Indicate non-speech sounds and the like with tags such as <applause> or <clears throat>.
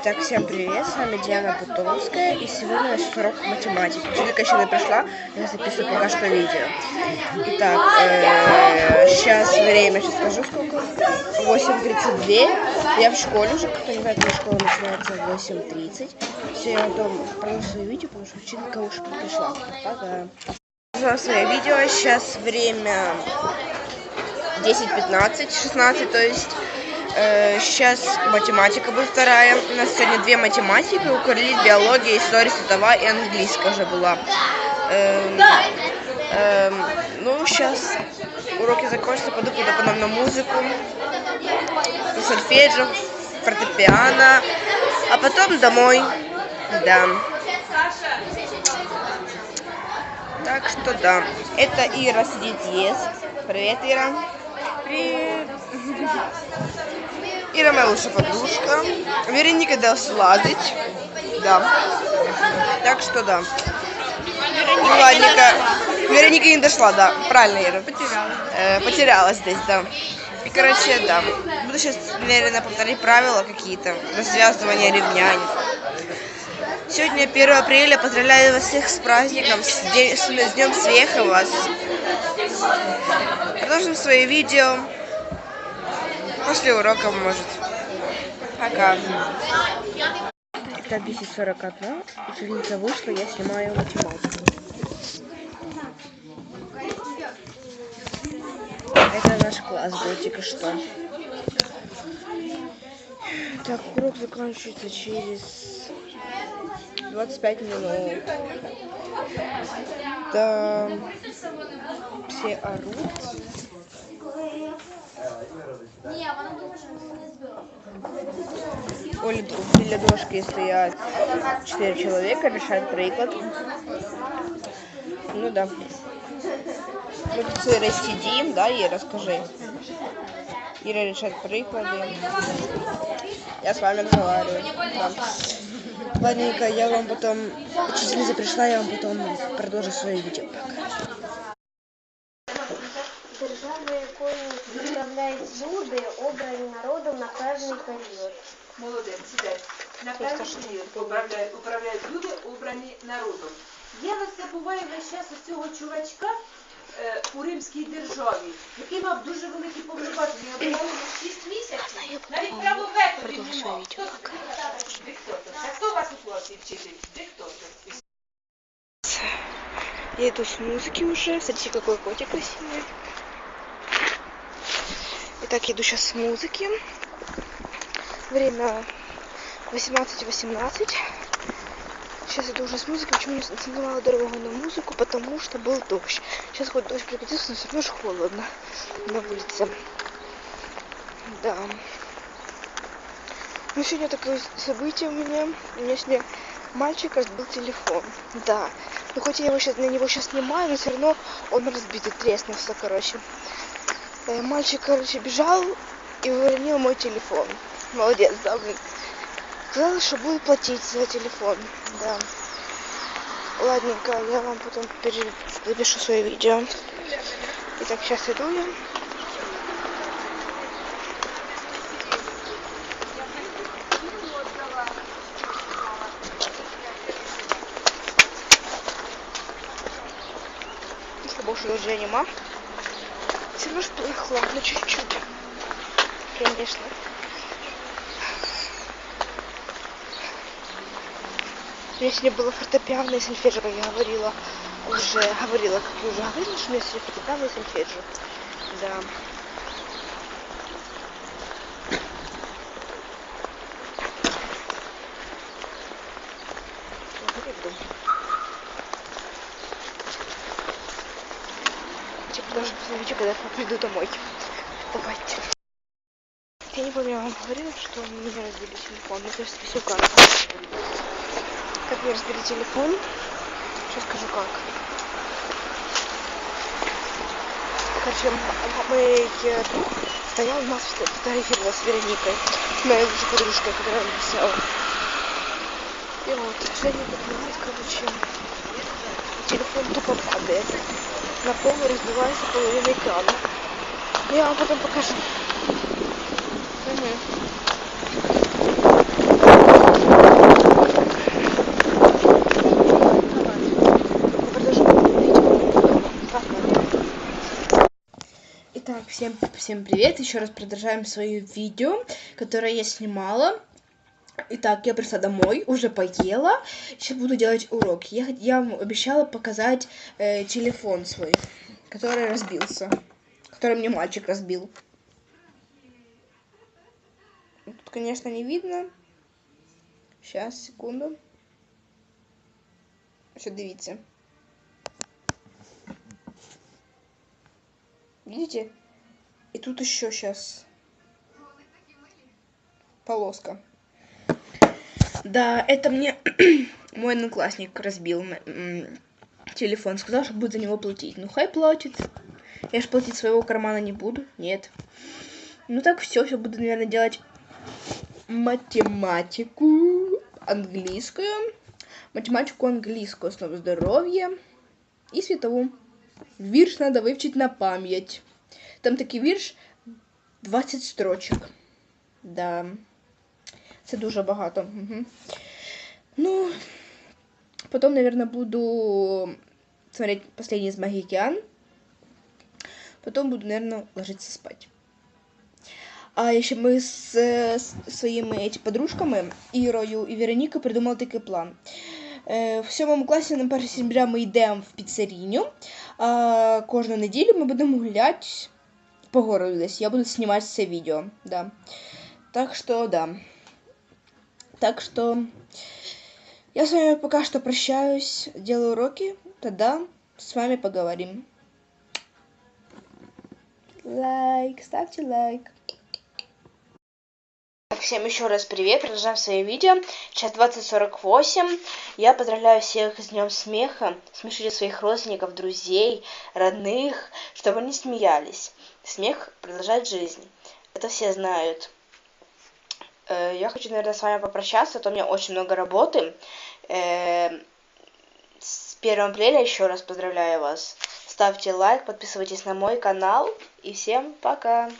Итак, всем привет, с вами Диана Бутовская, и сегодня у нас урок математики. Чудика еще не пришла, я записываю пока что видео. Итак, э, сейчас время, сейчас скажу сколько, 8.32, я в школе уже, кто не знает, моя школа начинается в 8.30. Все, я потом продолжу видео, потому что учителька уже пришла. Пока. Продолжаю свое видео, сейчас время 10.15, 16, то есть... Э, сейчас математика будет вторая. У нас сегодня две математики. Укрлит, биология, история световая и английская уже была. Эм, эм, ну, сейчас уроки закончатся, пойду куда потом на музыку, на сольфеджио, фортепиано, а потом домой. Да. Так что да. Это Ира сидит ест. Привет, Ира. Привет. Ира моя лучшая подружка. Вероника дался лазить. Да. Так что да. Ну, ладненько. Вероника не дошла, да. Правильно, Ира. Потерялась. Э, потерялась здесь, да. И, короче, да. Буду сейчас, наверное, повторить правила какие-то. Развязывание ремня. Сегодня 1 апреля. Поздравляю вас всех с праздником, с, день, с Днем Свеха вас. Продолжим свои видео. После урока, может. Пока. Это 10.41. Ученица вышла, я снимаю математику. Это наш класс был только что. Так, урок заканчивается через 25 минут. Да, все орут. Оля, біля дошки стоять четыре человека, решают приклад. Ну да. Мы тут с Ирой сидим, да, Ира, расскажи. Ира решает приклады. Я с вами разговариваю. Да. Ладненько, я вам потом... Учительница пришла, я вам потом продолжу свое видео. Пока. Держава якою управляють люди, обрані народом на певний період. Молодець, сідай. На певний період управляють, управляють люди, обрані народом. Я не забуваю весь час у цього чувачка е, у римській державі, який мав дуже великі повноваження. Обрали на 6 місяців. Навіть право вето він не мав. Хто це? Диктатор. Так хто у вас у класі вчитель? Диктатор. Я иду с музыки уже. Смотрите, какой котик красивый. Итак, я иду сейчас с музыки. Время 18.18. Сейчас иду уже с музыки. Почему не снимала дорогу на музыку? Потому что был дождь. Сейчас хоть дождь прекратился, но все равно же холодно на улице. Да. Ну, сегодня такое событие у меня. У меня сегодня мальчик разбил телефон. Да. Ну, хоть я его сейчас, на него сейчас снимаю, но все равно он разбитый, треснулся, короче. Э, Мальчик, короче, бежал и выронил мой телефон. Молодец, да, блин. Сказал, что будет платить за телефон, да. Ладненько, я вам потом запишу свое видео. Итак, сейчас иду я. Больше дождя нема. Все равно ж прохладно чуть-чуть. Конечно. Сегодня было фортепиано и сольфеджио, я говорила. Уже говорила, как я уже говорила, что у меня сегодня фортепиано и сольфеджио. Да. Вот я иду. Посмотрите, когда приду домой. Давайте. Я не помню, я вам говорила, что у меня разбили телефон. Мне кажется, все как. Как мне разбили телефон? Сейчас скажу как. Короче, мой э, друг стоял у нас фото- фотографировал с Вероникой, моей лучшей подружкой, которая написала. И вот, Женя поднимает, короче, телефон тупо падает на полу разбивается половина экрана. Я вам потом покажу. Итак, всем, всем привет! Еще раз продолжаем свое видео, которое я снимала Итак, я пришла домой, уже поела. Сейчас буду делать уроки. Я, я вам обещала показать э, телефон свой, который разбился. Который мне мальчик разбил. Тут, конечно, не видно. Сейчас, секунду. Що дивіться. Видите? И тут еще сейчас полоска. Да, это мне <clears throat> мой одноклассник разбил телефон. Сказал, что будет за него платить. Ну, хай платит. Я же платить своего кармана не буду. Нет. Ну так все, все буду, наверное, делать математику английскую, математику английскую, основу здоровья и светову. Вірш надо вивчити на пам'ять. Там такий вірш 20 строчок. Да. Це дуже багато. Угу. Ну, потом, наверное, буду смотреть последний из Магикян. Потом буду, наверное, ложиться спать. А еще мы с, с своими эти подружками Ірою і Веронікою придумали такий план. Е, В сьомому класі на 1 сентября ми йдемо в піцеріню. А кожну неділю ми будемо гуляти по городу десь. Я буду знімати це відео. Да. Так что, да. Так что я с вами пока что прощаюсь, делаю уроки, тогда с вами поговорим. Лайк, ставьте лайк. Всем еще раз привет, продолжаем свое видео. Сейчас 20.48. Я поздравляю всех с Днем Смеха. Смешите своих родственников, друзей, родных, чтобы они смеялись. Смех продолжает жизнь. Это все знают. Э, Я хочу, наверное, с вами попрощаться, а то у меня очень много работы. Э, С 1 апреля еще раз поздравляю вас. Ставьте лайк, подписывайтесь на мой канал. И всем пока!